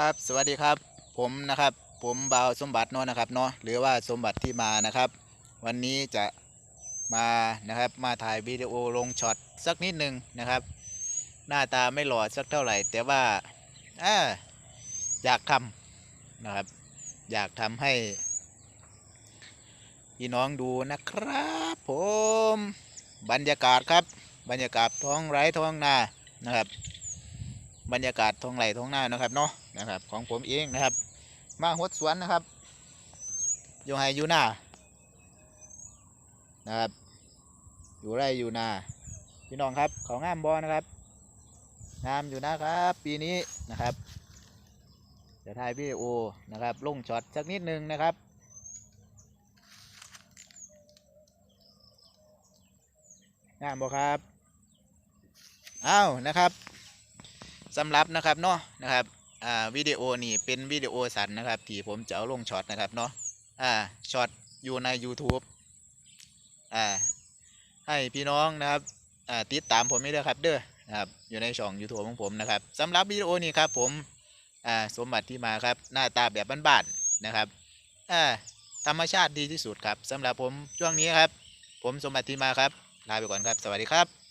ครับสวัสดีครับผมนะครับผมบ่าวสมบัติเนาะนะครับเนาะหรือว่าสมบัติที่มานะครับ วันนี้จะมานะครับมาถ่ายวิดีโอลงช็อตสักนิดหนึ่งนะครับ หน้าตาไม่หล่อสักเท่าไหร่ แต่ว่าอาอยากทำนะครับ อยากทำให้พี่น้องดูนะครับผมบรรยากาศครับบรรยากาศท้องไร่ท้องนานะครับ บรรยากาศท้องไร่ท้องนานะครับเนาะนะครับ ของผมเองนะครับ มาหดสวนนะครับอยู่ไฮอยู่นานะครับ อยู่ไร่อยู่นาพี่น้องครับเขางามบอนะครับงามอยู่นะครับ ปีนี้นะครับจะถ่ายวิดีโอนะครับลงช็อตสักนิดนึงนะครับงามบอครับอ้าวนะครับ สำหรับนะครับเนาะนะครับอ่าวิดีโอนี่เป็นวิดีโอสั้นนะครับที่ผมจะเอาลงช็อตนะครับเนาะอ่าช็อตอยู่ใน YouTube อ่าให้พี่น้องนะครับอ่าติดตามผมไม่ได้วยครับเด้อนะครับอยู่ในช่อง YouTube ของผมนะครับสำหรับวิดีโอนี้ครับผมอ่าสมบัติที่มาครับหน้าตาแบบบ้านๆนะครับอ่าธรรมชาติดีที่สุดครับสำหรับผมช่วงนี้ครับ ผมสมบัติที่มาครับลาไปก่อนครับ สวัสดีครับ